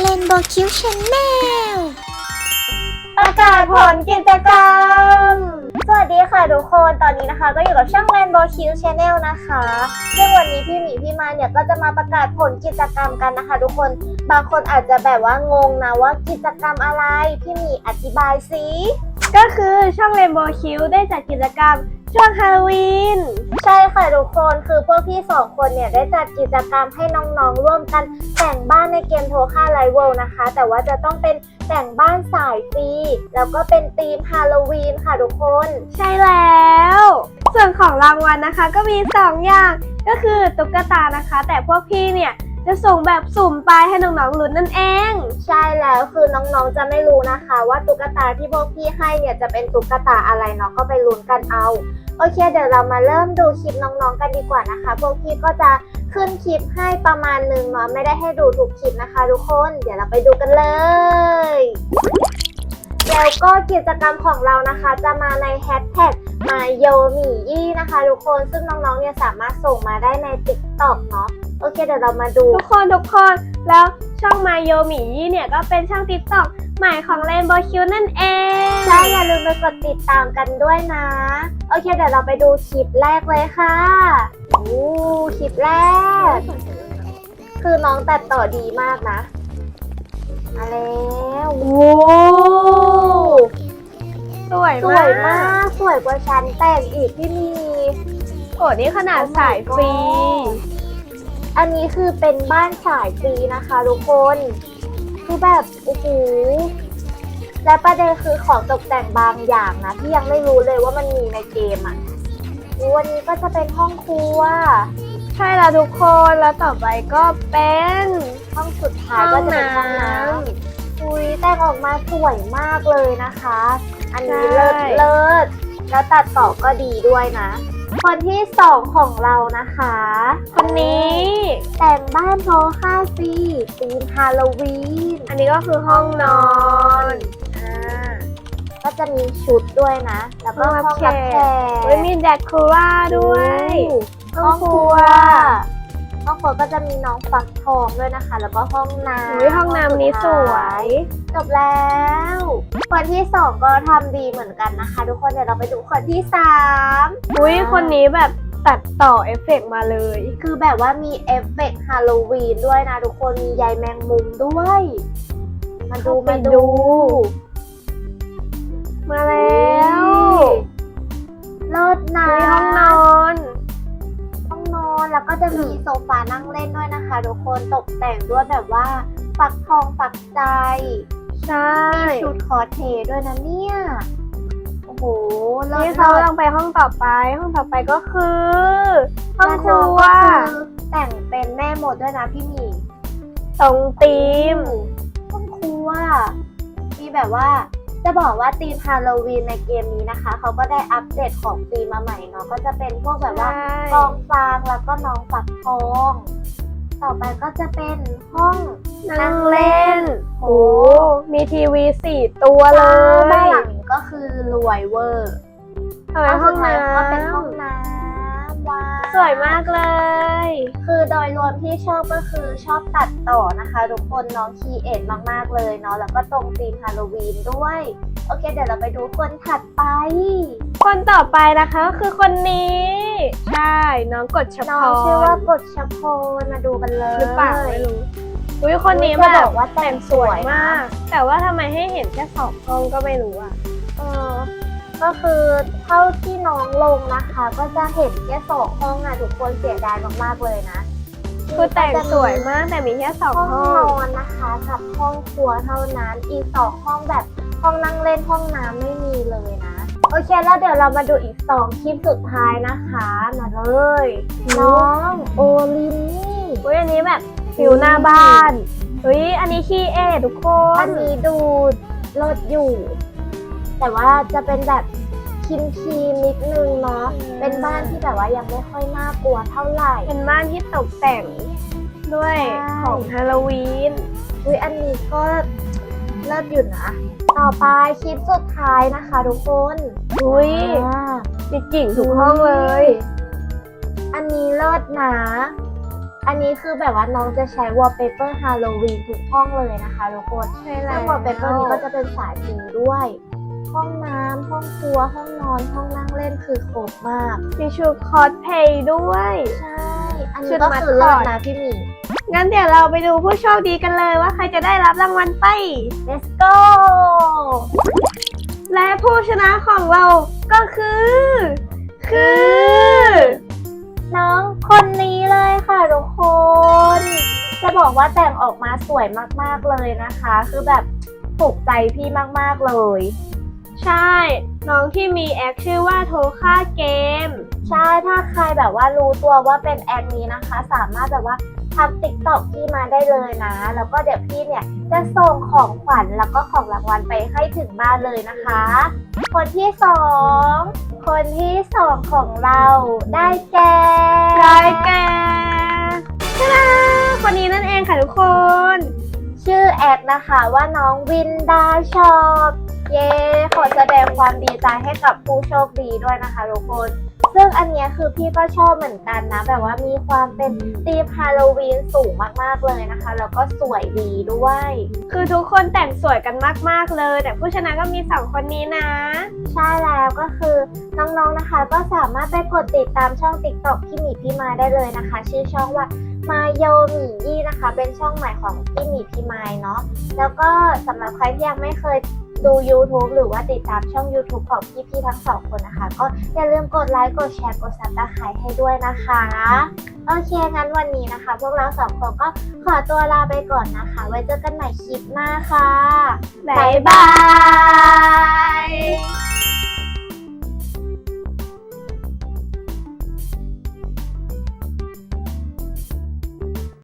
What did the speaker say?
เลนโบคิวชาแนลประกาศผลกิจกรรม สวัสดีค่ะทุกคน ตอนนี้นะคะ ก็อยู่กับช่อง Rainbow Q Channel นะคะ ซึ่งวันนี้พี่หมีพี่มาเนี่ยก็จะมาประกาศผลกิจกรรมกันนะคะ ทุกคน บางคนอาจจะแบบว่างงนะว่ากิจกรรมอะไร พี่หมีอธิบายสิ ก็คือช่อง Rainbow Q ได้จัดกิจกรรม ช่วงฮาโลวีน ใช่ค่ะทุกคนคือพวกพี่สองคนเนี่ยได้จัดกิจกรรมให้น้องๆ ร่วมกันแต่งบ้านในเกมโทค่าไลเวลนะคะ แต่ว่าจะต้องเป็นแต่งบ้านสายฟรีแล้วก็เป็นธีมฮาโลวีนค่ะทุกคน ใช่แล้ว ส่วนของรางวัลนะคะก็มี 2 อย่างก็คือตุ๊กตานะคะ แต่พวกพี่เนี่ย จะส่งแบบสุ่มไปให้น้องๆลุ้นนั่นเอง ใช่แล้วคือน้องๆจะไม่รู้นะคะ ว่าตุ๊กตาที่พวกพี่ให้เนี่ยจะเป็นตุ๊กตาอะไรเนาะก็ไปลุ้นกันเอา โอเค เดี๋ยวเรามาเริ่มดูคลิปน้องๆกันดีกว่านะคะ พวกพี่ก็จะขึ้นคลิปให้ประมาณหนึ่งเนาะไม่ได้ให้ดูทุกคลิปนะคะ ทุกคน เดี๋ยวเราไปดูกันเลย แล้วก็กิจกรรมของเรานะคะ จะมาในแฮชแท็กมาโยมียี่นะคะทุกคนซึ่งน้องๆเนี่ยสามารถส่งมาได้ใน TikTok เนาะโอเคเดี๋ยวเรามาดู ทุกคนทุกคนแล้วช่องมาโยหมีเนี่ยก็เป็นช่อง TikTok ใหม่ของ Rainbow Q นั่นเองใช่อย่าลืมไปกดติดตามกันด้วยนะ โอเคเดี๋ยวเราไปดูคลิปแรกเลยค่ะโอ้คลิปแรก คือน้องตัดต่อดีมากนะมาแล้วโอ้ส วยสมากวยมาก สวยกว่าฉันแต่งอีกที่มีโกดนี่ขนาดสายฟรีอันนี้คือเป็นบ้านสายฟรีนะคะทุกคนคือแบบโอ้โหและประเด็นคือของตกแต่งบางอย่างนะ ที่ยังไม่รู้เลยว่ามันมีในเกมอะอุ๊ยวันนี้ก็จะเป็นห้องครัว ใช่แล้วทุกคนแล้วต่อไปก็เป็น ห้องสุดท้ายก็จะเป็นห้องน้ห้องน้ำ อุ้ยแต่งออกมาสวยมากเลยนะคะ อันนี้ใช่เลิศเลิศแล้วตัดต่อก็ดีด้วยนะ คนที่สองของเรานะคะคนนี้แต่งบ้านโทค่าฟรีธีมฮาโลวีนอันนี้ก็คือห้องนอนอ่าก็จะมีชุดด้วยนะ แล้วก็ห้องรับแขกเฮ้ยมีแดคคูล่าด้วยห้องครัว ห้องครัวก็จะมีน้องฟักทองด้วยนะคะ แล้วก็ห้องน้ำอุ๊ยห้องน้ำนี้สวย จบแล้วคนที่สองก็ทำดีเหมือนกันนะคะ ทุกคนเดี๋ยวเราไปดูคนที่สามอุ้ยคนนี้แบบตัดต่อเอฟเฟกต์มาเลย คือแบบว่ามีเอฟเฟกต์ฮาโลวีนด้วยนะ ทุกคนมีใยแมงมุมด้วย มาดูเข้าไปมาดู จะมีโซฟานั่งเล่นด้วยนะคะทุกคนตกแต่งด้วยแบบว่าฝักทองฝักใจใช่มีชุดคอสเพลย์ด้วยนะเนี่ย โอ้โหเลิศนี่เขาเลิศลองไปห้องต่อไป ห้องต่อไปก็คือห้องและครัวน้องก็คือแต่งเป็นแม่หมดด้วยนะพี่หมีตรงธีมห้องครัวมีแบบว่า จะบอกว่าธีมฮาโลวีนในเกมนี้นะคะ เขาก็ได้อัปเดตของธีมมาใหม่เนาะก็จะเป็นพวกแบบว่าใช่ กองฟางแล้วก็น้องฝักทอง ต่อไปก็จะเป็นห้อง นั่งเล่นโอ้มีทีวีสี่ตัวเลบ้านยหลังนี้ก็คือรวยเวอร์ทำไมห้องน้ก็เป็นห้องน้ำว้าวำ สวยมากเลย คือโดยรวมที่ชอบก็คือชอบตัดต่อนะคะทุกคนน้องคีเอทมากๆเลยเนาะแล้วก็ตรงธีมฮาโลวีนด้วย โอเค เดี๋ยวเราไปดูคนถัดไป คนต่อไปนะคะก็คือคนนี้ ใช่ น้องกฎชพน้องรชื่อว่ากฎชพลมาดูกันเลยหรือเปล่าไม่รู้อุ้ยคนนี้อุ๊ยแบจะบบอกว่าแต่แต่งงสสววยยนะมากแต่ว่าทำไมให้เห็นแค่สองห้องก็ไม่รู้อะ เออ ก็คือเท่าที่น้องลงนะคะ ก็จะเห็นแค่สองห้องอะทุกคนเสียดายมากๆเลยนะคือแต่งสวยมากแต่มีแค่สองห้องห้นองอนนะคะกับห้องครัวเท่านั้นอีกสองห้องแบบห้องนั่งเล่นห้องน้ำไม่มีเลยนะ โอเคแล้วเดี๋ยวเรามาดูอีกสองคลิปสุดท้ายนะคะ มาเลย น้องโอลินนี่อุ้ยอันนี้แบบฟิวหน้าบ้านอุ้ยอันนี้ขี้เอทุกคอันนนี้ดูรถอยู่ แต่ว่าจะเป็นแบบคิมคีมนิดนึงเนาะ เป็นบ้านที่แบบว่ายังไม่ค่อยน่ากลัวเท่าไหร่ เป็นบ้านที่ตกแต่งด้วยใช่ ของฮาโลวีน อุ้ยอันนี้ก็เลิศอยู่นะ ต่อไปคลิปสุดท้ายนะคะทุกคนอุ้ยอ่า มีกิ่งทุกห้องเลย อันนี้เลิศนะ อันนี้คือแบบว่าน้องจะใช้วอลเปเปอร์ฮาโลวีนทุกห้องเลยนะคะทุกคนใช่แล้ซึ่วงวอลเปเปอร์นี้ก็จะเป็นสายพิงด้วย ห้องน้ำห้องครัว ห้องนอน ห้องนั่งเล่นคือครบมาก มีชุดคอสเพลย์ด้วย ใช่ อันชุนี้ดก็มัดคือเลิคศอร์ดนะพี่หมีงั้นเดี๋ยวเราไปดูผู้โชคดีกันเลยว่าใครจะได้รับรางวัลไป let's go และผู้ชนะของเราก็คือ คือ น้องคนนี้เลยค่ะทุกคน จะบอกว่าแต่งออกมาสวยมากๆเลยนะคะ คือแบบถูกใจพี่มากๆเลย ใช่ น้องที่มีแอคชื่อว่าโทค่าเกม ใช่ถ้าใครแบบว่ารู้ตัวว่าเป็นแอดนี้นะคะ สามารถแบบว่าทำติ๊กต็อกพี่มาได้เลยนะ แล้วก็เดี๋ยวพี่เนี่ยจะส่งของขวัญแล้วก็ของรางวัลไปให้ถึงบ้านเลยนะคะ คนที่สองคนที่สองของเราได้แก่ได้แก่ชนะคนนี้นั่นเองค่ะทุกคน ชื่อแอดนะคะว่าน้องวินดาชอบ เย้ ขอแสดงความดีใจให้กับผู้โชคดีด้วยนะคะทุกคน ซึ่งอันเนี้ยคือพี่ก็ชอบเหมือนกันนะ แบบว่ามีความเป็นธีมฮาโลวีนสูงมากๆเลยนะคะ แล้วก็สวยดีด้วย คือทุกคนแต่งสวยกันมากๆเลย แต่ผู้ชนะก็มีสองคนนี้นะ ใช่แล้วก็คือน้องๆนะคะ ก็สามารถไปกดติดตามช่อง TikTok พี่หมีพี่ไม้ได้เลยนะคะ ชื่อช่องว่ามาโยหมียี่นะคะ เป็นช่องใหม่ของพี่หมีพี่ไม้เนาะแล้วก็สำหรับใครที่ยังไม่เคย ดู YouTube หรือว่าติดตามช่อง YouTube ของพี่ๆทั้งสองคนนะคะ ก็อย่าลืมกดไลค์ กดแชร์ กดซับสไครต์ให้ด้วยนะคะ โอเค งั้นวันนี้นะคะ พวกเราสองคนก็ขอตัวลาไปก่อนนะคะ ไว้เจอกันใหม่คลิปหน้าค่ะ บ๊ายบาย